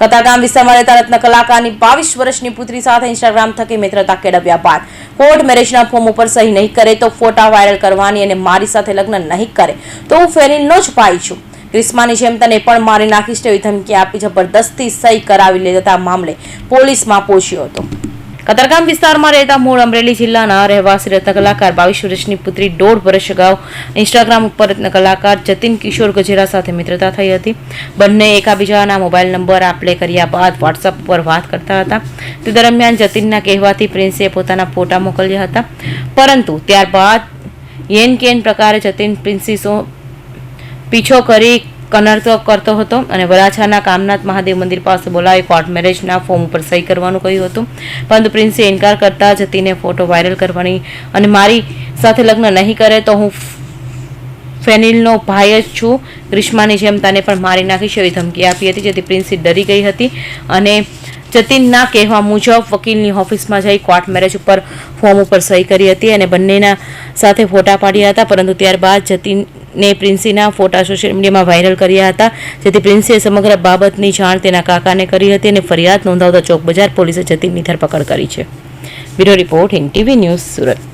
કતારગામ વિસ્તારમાં રહેતા રત્ન કલાકારની બાવીસ વર્ષની પુત્રી સાથે ઇન્સ્ટાગ્રામ થકી મિત્રતા કેળવ્યા બાદ કોર્ટ મેરેજના ફોર્મ ઉપર સહી નહીં કરે તો ફોટા વાયરલ કરવાની અને મારી સાથે લગ્ન નહીં કરે તો હું ફેરીનો જ ભાઈ છું. ક્રિસ્માની જેમ તને પણ મારી નાખીશ તેવી ધમકી આપી જબરદસ્તી સહી કરાવી લેતા મામલે પોલીસમાં પહોંચ્યો હતો. કતારગામ વિસ્તારમાં રહેતા મૂળ અમરેલી જિલ્લાના રહેવાસી રત્ન કલાકાર બાવીસ વર્ષની પુત્રી દોઢ વર્ષ અગાઉ ઇન્સ્ટાગ્રામ ઉપર કલાકાર જતીન કિશોર ગજેરા સાથે મિત્રતા થઈ હતી. બંને એકાબીજાના મોબાઈલ નંબર આપલે કર્યા બાદ વોટ્સઅપ પર વાત કરતા હતા. તે દરમિયાન જતીનના કહેવાથી પ્રિન્સે પોતાના ફોટા મોકલ્યા હતા. પરંતુ ત્યારબાદ યેન કેન પ્રકારે જતીન પ્રિન્સીસો પીછો કરી કનર્તો કરતો હતો અને વરાછાના કામનાથ મહાદેવ મંદિર પાસે બોલાવી કોર્ટ મેરેજના ફોર્મ ઉપર સહી કરવાનું કહ્યું હતું. પરંતુ પ્રિન્સે ઇનકાર કરતા જતીને ફોટો વાયરલ કરવાની અને મારી સાથે લગ્ન નહીં કરે તો હું ફેનિલનો ભાઈ જ છું. ગ્રીષ્માની જેમ તને પણ મારી નાખીશ એવી ધમકી આપી હતી જેથી પ્રિન્સી ડરી ગઈ હતી અને જતીનના કહેવા મુજબ વકીલની ઓફિસમાં જઈ કોર્ટ મેરેજ ઉપર ફોર્મ ઉપર સહી કરી હતી અને બંનેના સાથે ફોટા પાડ્યા હતા. પરંતુ ત્યારબાદ જતીને પ્રિન્સીના ફોટા સોશિયલ મીડિયામાં વાયરલ કર્યા હતા. જેથી પ્રિન્સીએ સમગ્ર બાબતની જાણ તેના કાકાને કરી હતી અને ફરિયાદ નોંધાવતા ચોક બજાર પોલીસે જતીનની ધરપકડ કરી છે. Bureau report in TV news, Surat.